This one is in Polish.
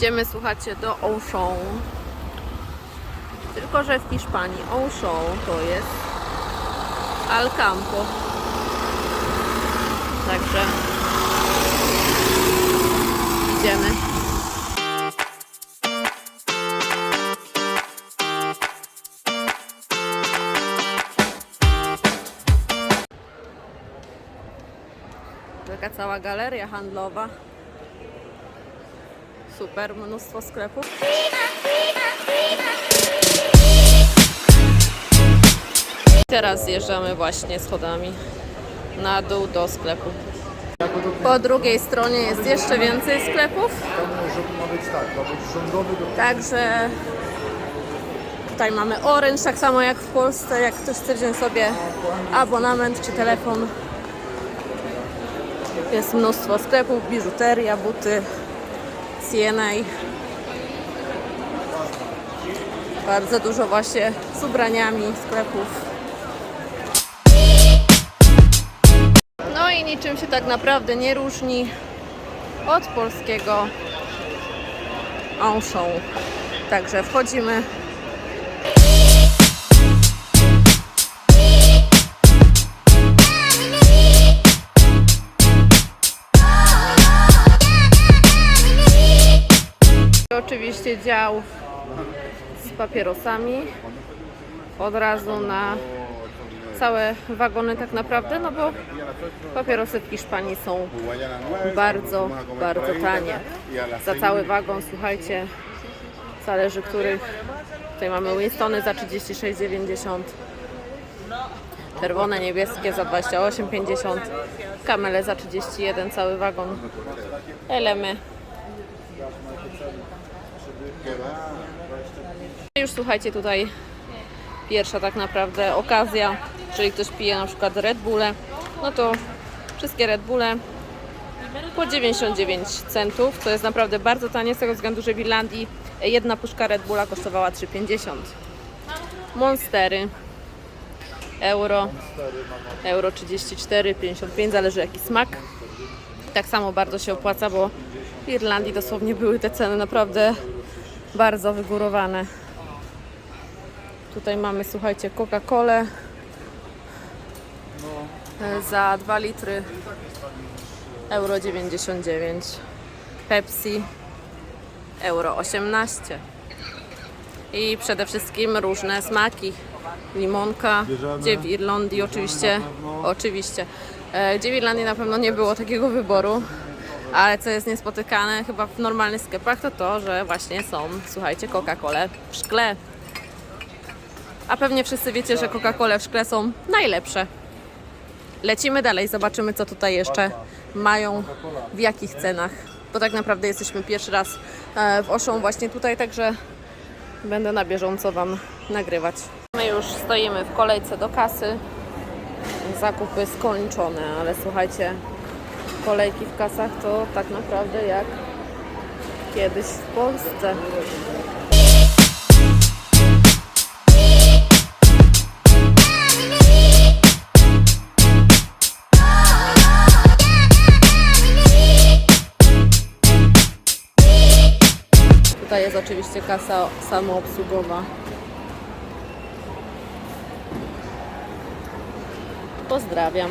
Idziemy, słuchajcie, do Auchan. Tylko, że w Hiszpanii Auchan to jest Alcampo. Także idziemy. Taka cała galeria handlowa. Super, mnóstwo sklepów. Teraz zjeżdżamy właśnie schodami na dół do sklepu. Po drugiej stronie jest jeszcze więcej sklepów. Tak, Także tutaj mamy Orange, tak samo jak w Polsce, jak ktoś chce sobie abonament czy telefon. Jest mnóstwo sklepów, biżuteria, buty, CNA. Bardzo dużo właśnie z ubraniami sklepów. No i niczym się tak naprawdę nie różni od polskiego Auchan. Także wchodzimy. Oczywiście dział z papierosami. Od razu na całe wagony tak naprawdę, no bo papierosy w Hiszpanii są bardzo, bardzo tanie. Za cały wagon, słuchajcie, zależy których. Tutaj mamy Winstony za 36,90. Czerwone, niebieskie za 28,50. Kamele za 31, cały wagon. Elemy. Już słuchajcie, tutaj pierwsza tak naprawdę okazja, jeżeli ktoś pije na przykład Red Bulle, no to wszystkie Red Bulle po 99 centów, co jest naprawdę bardzo tanie z tego względu, że w Irlandii jedna puszka Red Bulla kosztowała 3,50. Monstery euro, euro 34, 55, zależy jaki smak. Tak samo bardzo się opłaca, bo w Irlandii dosłownie były te ceny naprawdę bardzo wygórowane. Tutaj mamy, słuchajcie, Coca-Colę. E, za 2 litry euro 99 Pepsi euro 18 i przede wszystkim różne smaki. Limonka Bierzemy. gdzie w Irlandii oczywiście. Oczywiście. E, gdzie w Irlandii na pewno nie było takiego wyboru ale co jest niespotykane chyba w normalnych sklepach to to, że właśnie są słuchajcie Coca-Cola w szkle a pewnie wszyscy wiecie, że Coca-Cola w szkle są najlepsze Lecimy dalej, zobaczymy co tutaj jeszcze mają, w jakich cenach. Bo tak naprawdę jesteśmy pierwszy raz e, w Oszą właśnie tutaj, także będę na bieżąco Wam nagrywać. My już stoimy w kolejce do kasy. Zakupy skończone, ale słuchajcie, kolejki w kasach to tak naprawdę jak kiedyś w Polsce. Tutaj jest oczywiście kasa samoobsługowa. Pozdrawiam.